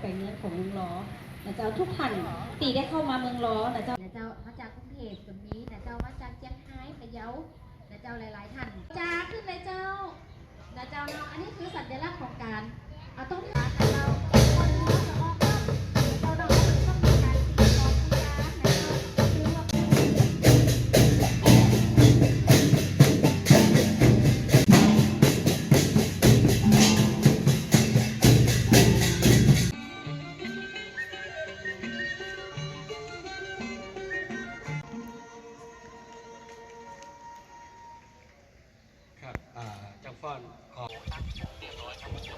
ไปเนื้อของเมืองล้อนะเจ้าทุกท่านตีได้เข้ามาเมืองล้อนะเจ้านะเจ้ามาจากกรุงเทพตรงนี้นะเจ้ามาจากเจียงไฮ้พะเยานะเจ้าหลาย ๆ ท่านจ้าขึ้นเลยเจ้านะเจ้าเนาะอันนี้คือสัญลักษณ์ของการเอาต้อง ฟอนขอจ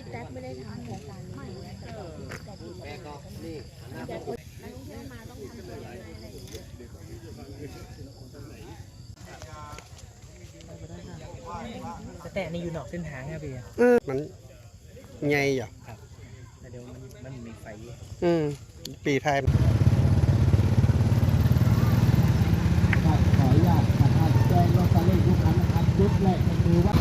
พี่แท็กไม่ได้ทำโครงการนี้นะแต่พี่แต่พี่แม่ก็นี่นักท่องเที่ยวมาต้องทำตัวยังไงอะไรอย่างเงี้ยแต่อันนี้อยู่นอกเส้นทางครับพี่มันไงอะแต่เดี๋ยวมันมันมีไฟอยู่อืมปีไทยครับขออนุญาตนะครับแจ้งรถซาเล้งทุกคันนะครับยุดแรกก็คือว่า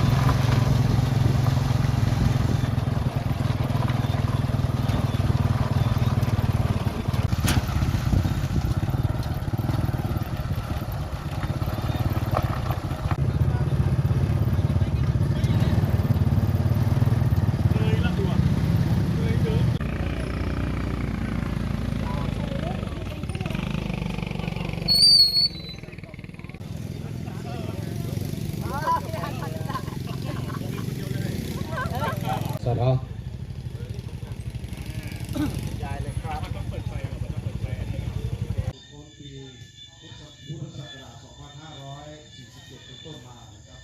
สอดอ ต้นปีพุทธศักราช2547เป็นต้นมานะครับ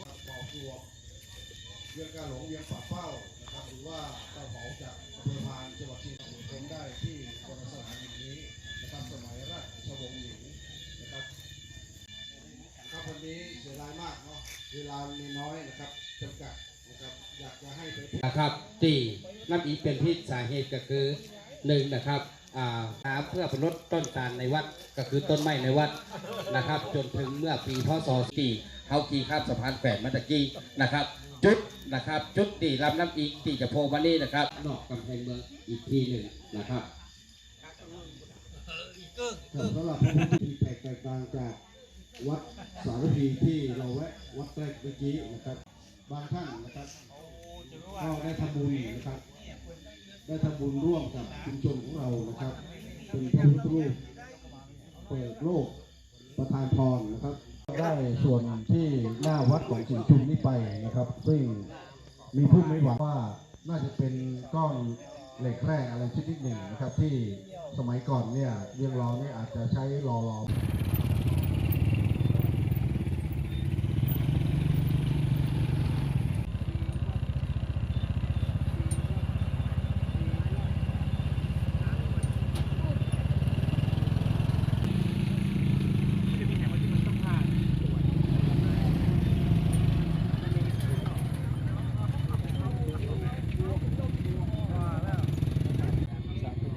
ว่าเป่าตัว เวียงการหลงเวียงป่าเป้านะครับหรือว่าเต้าเหมาจากอำเภอพานจังหวัดเชียงใหม่ผมได้ที่โบราณสถานแห่งนี้นะครับสมัยราชวงศ์หลิวนะครับครับวันนี้เสียดายมากเนาะเวลามีน้อยนะครับจำกัดนะครับอยากจะให้ไปนะครับที่นั่นอีกเป็นที่สาเหตุก็คือหนึ่งนะครับอ่าเพื่อลดต้นตาลในวัดก็คือต้นไม้ในวัดนะครับ จนถึงเมื่อปีพศสี่เขากีข้ามสะพานแฝดมาตะกี้นะครับ จุดนะครับ จุดที่ลำน้ำอีกที่จะโพมานี่นะครับ นอกกำแพงเมืองอีกทีหนึ่งนะครับสำหรับทธพิธีแตกต่างจากวัดสารพีที่เราแวะวัดแรกเมื่อกี้นะครับ บางท่านนะครับก็ได้ทำบุญนะครับ ได้ทำบุญร่วมกับชุมชนของเรานะครับเป็นพระพุทธรูปเปิดโลกประทานพรนะครับ ได้ส่วนที่หน้าวัดของสิงชุมนี้ไปนะครับ ซึ่งมีผู้ไม่หวังว่าน่าจะเป็นก้อนเหล็กแร่อะไรชนิดหนึ่งนะครับ ที่สมัยก่อนเนี่ยเรียงรอเนี่ยอาจจะใช้รอรอ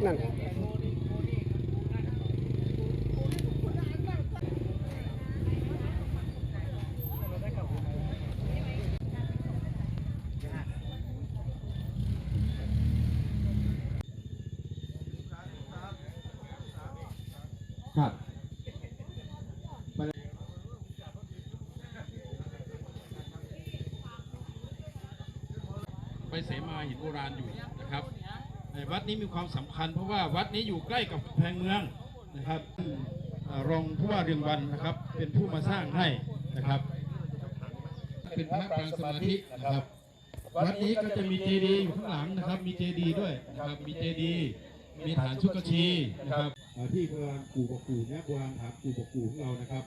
นั่นครับไปเสมาหินโบราณอยู่ วัดนี้มีความสำคัญ เพราะว่าวัดนี้อยู่ใกล้กับแพงเมืองนะครับรองผู้ว่าเรืองวันนะครับ เป็นผู้มาสร้างให้นะครับ เป็นพระปางสมาธินะครับ วัดนี้ก็จะมีเจดีย์อยู่ข้างหลังนะครับ มีเจดีย์ด้วยนะครับมีเจดีย์มีฐานชุกชีนะครับที่โบราณกู่บกกูเนี่ยโบราณถามกู่บกกูของเรานะครับ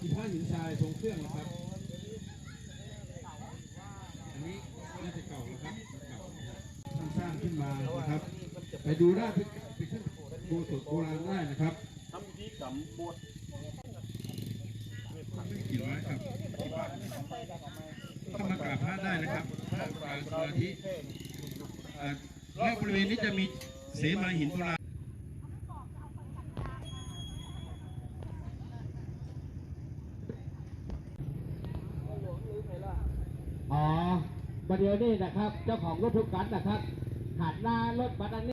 ที่ท่าหินทรายทรงเครื่องนะครับ อันนี้น่าจะเก่านะครับเก่านะครับท่านสร้างขึ้นมานะครับ ไปดูได้ไปไปขึ้นโบสถ์โบราณได้นะครับทำพิธีกรรมบวชไม่กี่ร้อยครับเข้ามากราบพระได้นะครับพระปรางสมาธิอ่อรอบบริเวณนี้จะมีเสมาหินโบราณอ๋อประเดี๋ยวนี้นะครับ เจ้าของรถทุกคันนะครับหันหน้ารถบัตรอันนี้